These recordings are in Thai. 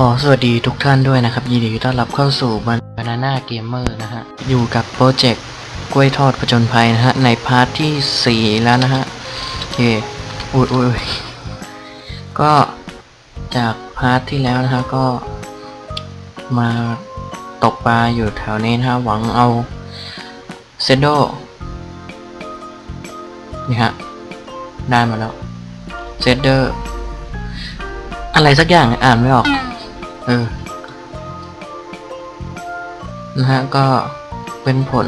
ขอสวัสดีทุกท่านด้วยนะครับ ยินดีต้อนรับเข้าสู่บ a n a n a Gamer นะฮะ อยู่กับโปรเจกต์กล้วยทอดผจญภัยนะฮะ ในพาร์ทที่ 4 แล้วนะฮะโอเคอุ้ยอุ้ยอุ๊ยก็จากพาร์ทที่แล้วนะฮะ ก็มาตกปลาอยู่แถวนี้นะฮะ หวังเอาเซโดนี่ฮะ ได้มาแล้วเซเดอร์อะไรสักอย่างอ่านไม่ออก เออ นะฮะ ก็เป็นผล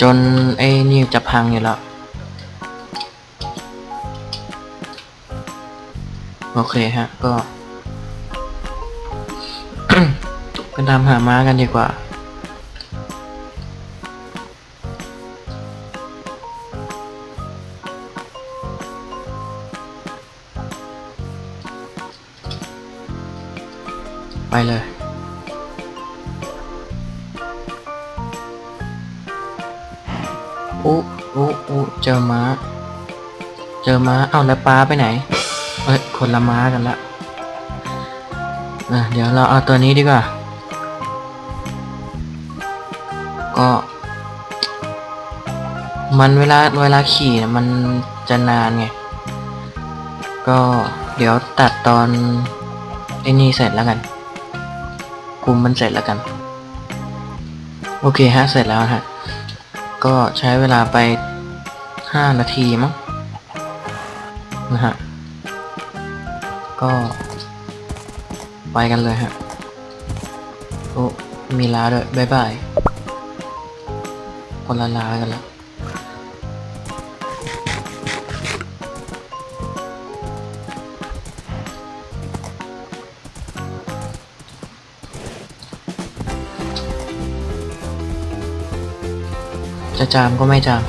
จนไอ้นี่จะพังอยู่แล้ว โอเคฮะ ก็ไปตามหาม้ากันดีกว่า ไปเลยอุ๊อุ๊อุ๊เจอม้า เจอม้า เอ้าแล้วปลาไปไหน เอ้ย คนละม้ากันละอะเดี๋ยวเราเอาตัวนี้ดีกว่า ก็ มันเวลาเวลาขี่นี่ยมันจะนานไง ก็เดี๋ยวตัดตอนไอ้นี่เสร็จแล้วกัน กลุ่มมันเสร็จแล้วกัน โอเคฮะ เสร็จแล้วฮะ ก็ใช้เวลาไปห้านาทีมั้งนะฮะ ก็ ไปกันเลยฮะ โอ้ มีลาด้วยบายบาย คนละลากันแล้ว จะจามก็ไม่จาม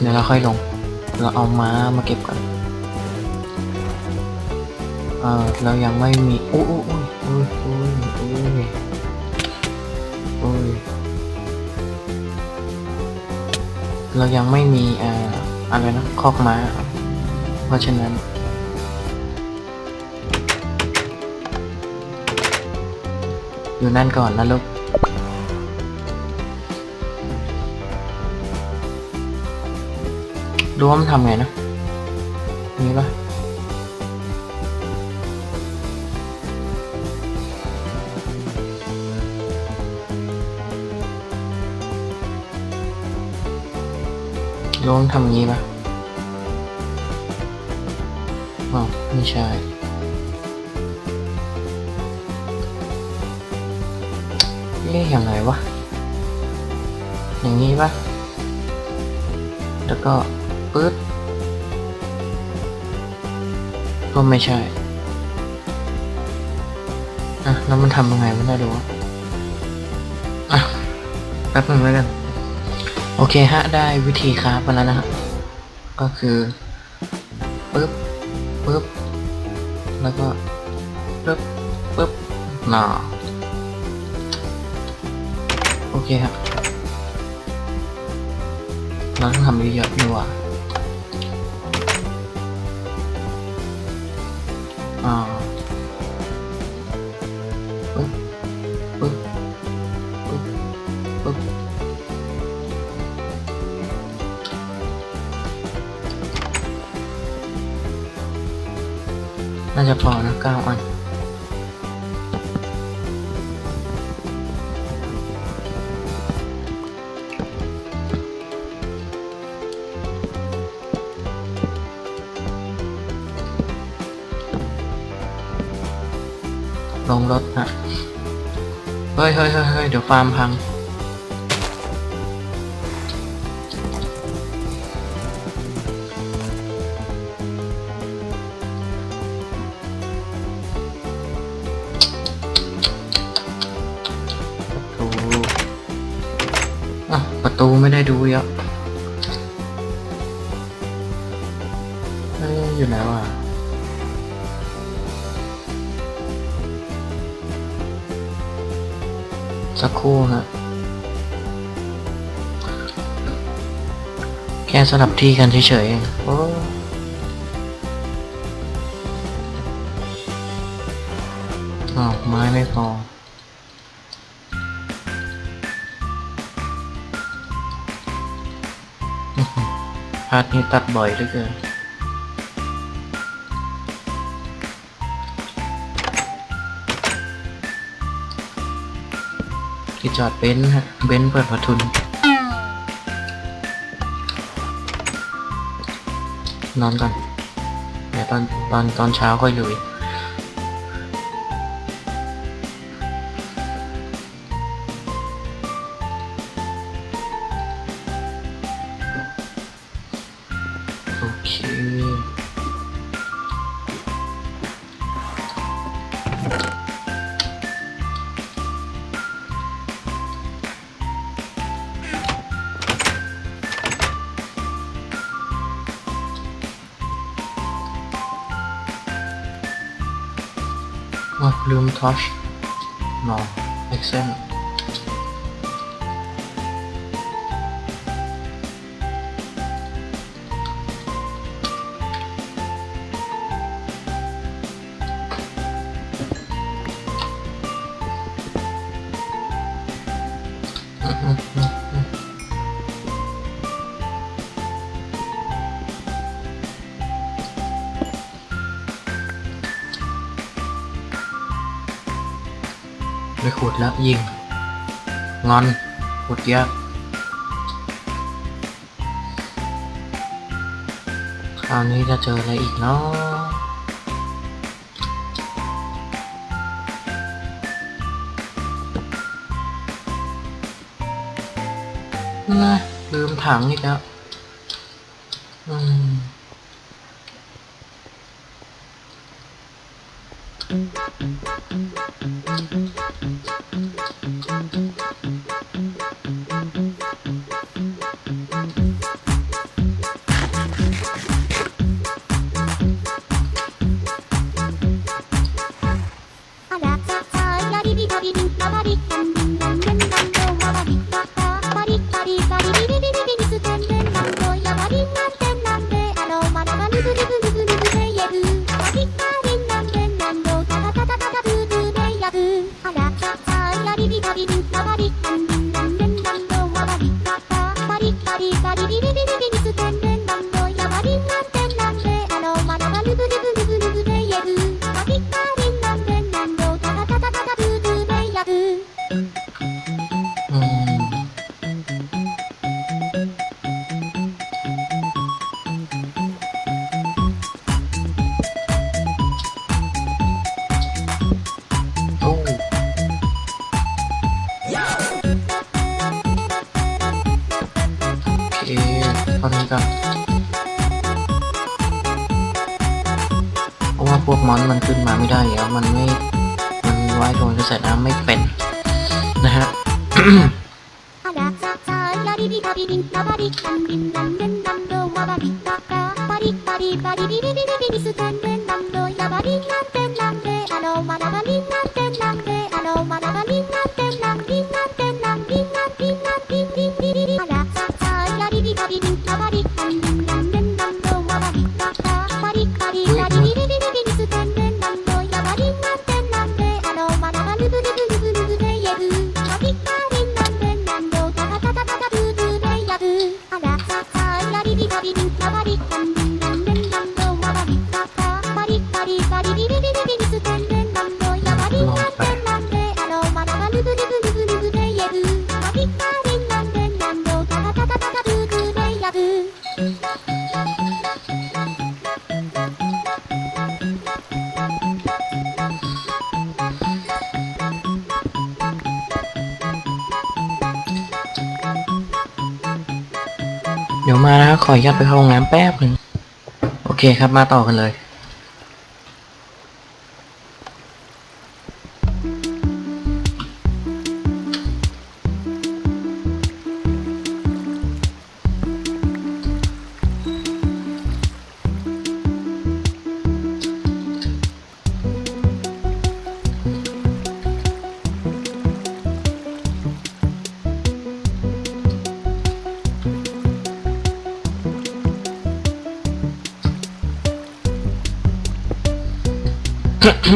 เดี๋ยวเราค่อยลง เราเอาม้ามาเก็บก่อน เออเรายังไม่มี อุ้ยอุ้ยอุ้ยอุ้ยอุ้ย เรายังไม่มีอ่าอะไรนะคอกม้า เพราะฉะนั้น อยู่นั่นก่อนนะลูกดูว่ามันทำไงนะ ดูว่ามันทำงี้ปะอ๋อไม่ใช่เรียกยังไงวะ อย่างนี้ปะแล้วก็ปึ๊ดก็ไม่ใช่ อะ แล้วมันทำยังไงไม่ได้ดูวะอะแป๊บนึงแล้วกัน โอเคฮะ ได้วิธีคราฟมาแล้วนะฮะ ก็คือปึ๊บปึ๊บ แล้วก็ปึ๊บปึ๊บหน่าโอเคครับเราต้องทำเยอะๆดีกว่า จะพอนะเก้าอันลงรถฮะ เฮ้ยเฮ้ยเฮ้ยเดี๋ยวฟาร์มพัง ตูไม่ได้ดูเยอะอยู่แล้วอะสักครู่ฮะแค่สลับที่กันเฉยๆโอ้อ้ไม้ไม่พอ พาร์ทนี้ตัดบ่อยเหลือเกินที่จอดเบนซ์ฮะ เบนซ์เปิดประทุน นอนก่อนเดี๋ยวตอนตอนตอนเช้าค่อยลุย อ๋อลืมท ไม่ขุดแล้วยิง งอน ขุดเยากคราวนี้จะเจออะไรอีกเนาะนะลืมถังอีกแล้ว うん。Bye. ก็เพราะว่าพวกมอนมันขึ้นมาไม่ได้แล้วมันไม่ มันไว้โดนกระแสน้ำไม่เป็น นะฮะบาริบาริบาริบิบิบิบิบิสุดันเดนดัมโดยาบารินันเต เดี๋ยวมานะครับขออนุญาตไปเข้าห้องน้ำแป๊บหนึ่ง โอเคครับมาต่อกันเลย อ้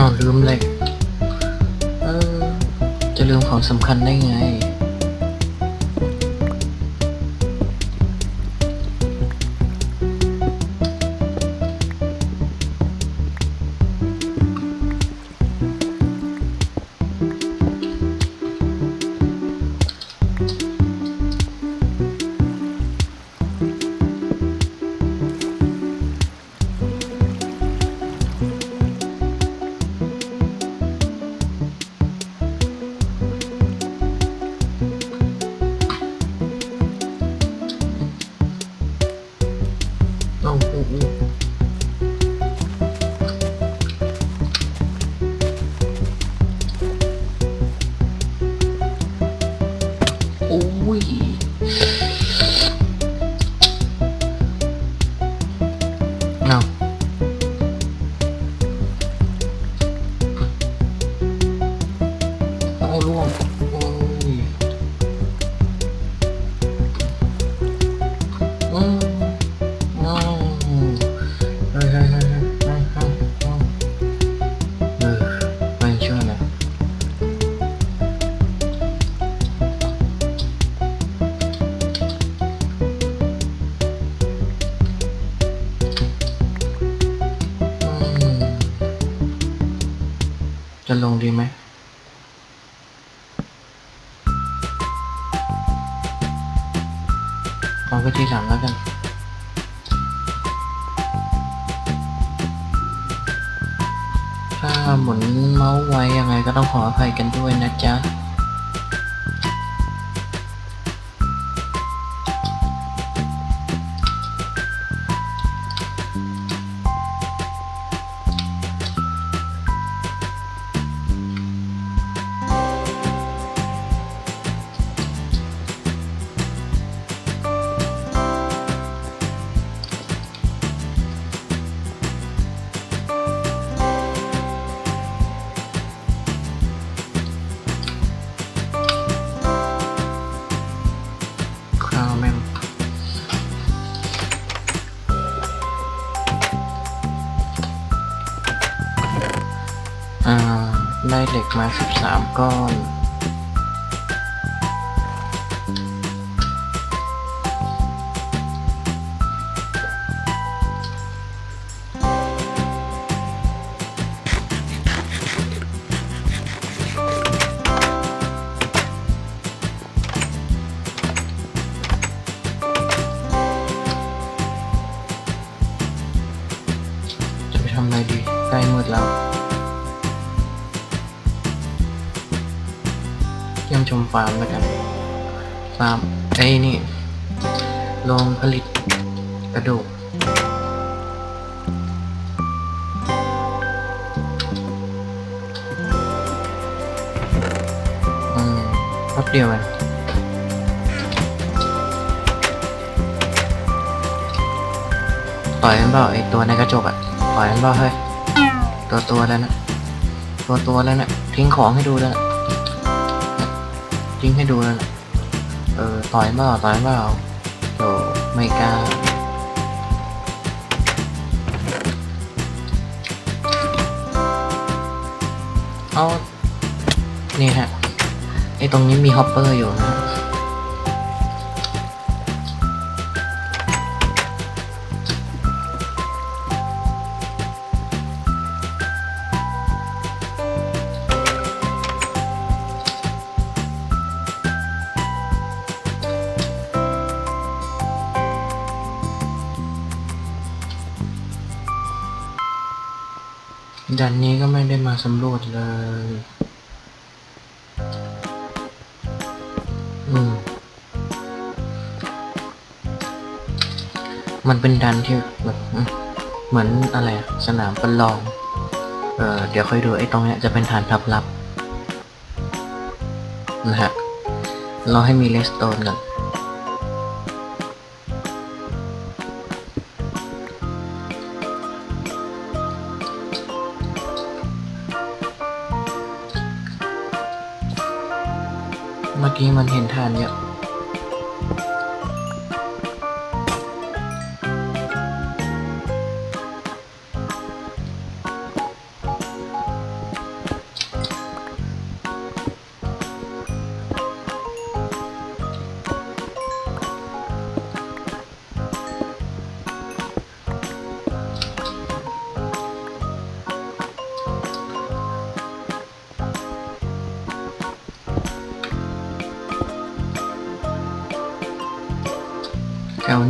าวลืมเลย เออ จะลืมของสำคัญได้ไง อื หมุนเมาส์ไว้ยังไงก็ต้องขออภัยกันด้วยนะจ๊ะ เหล็กมาสิบสามก้อน ฟาร์มแล้วกันฟาร์มไอ้นี่โรงผลิตกระดูกอืมแป๊บเดียวเองปล่อยมันเปล่าไอตัวในกระจกอะปล่อยมันเปล่าเฮ้ยตัวตัวแล้วนะตัวตัวแล้วนะทิ้งของให้ดูแล้วนะ ทิ้งให้ดูนะเออต่อยเปล่าต่อยเปล่าโธ่ไม่กล้าเอานี่ฮะไอตรงนี้มีฮอปเปอร์อยู่นะ ดันนี้ก็ไม่ได้มาสำรวจเลย อืม มันเป็นดันที่แบบเหมือนอะไรสนามประลอง เออเดี๋ยวค่อยดูไอ้ตรงเนี้ยจะเป็นฐานทัพลับ นะฮะ เรอให้มีเลสโตนก่อน ที่มันเห็นฐานเยอะ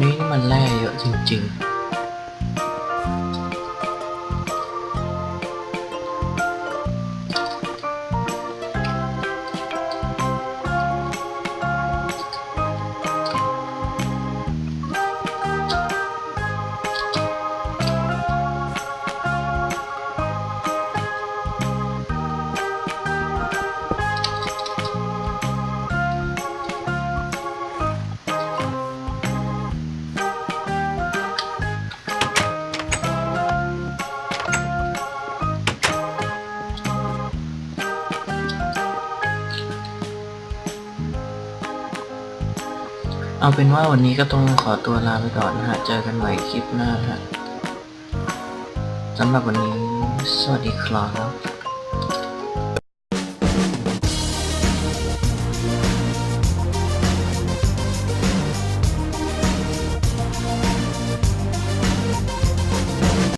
นี่มันแร่เยอะจริง ๆ เอาเป็นว่าวันนี้ก็ต้องขอตัวลาไปก่อนนะฮะ เจอกันใหม่คลิปหน้าฮะสำหรับวันนี้ สวัสดีครับ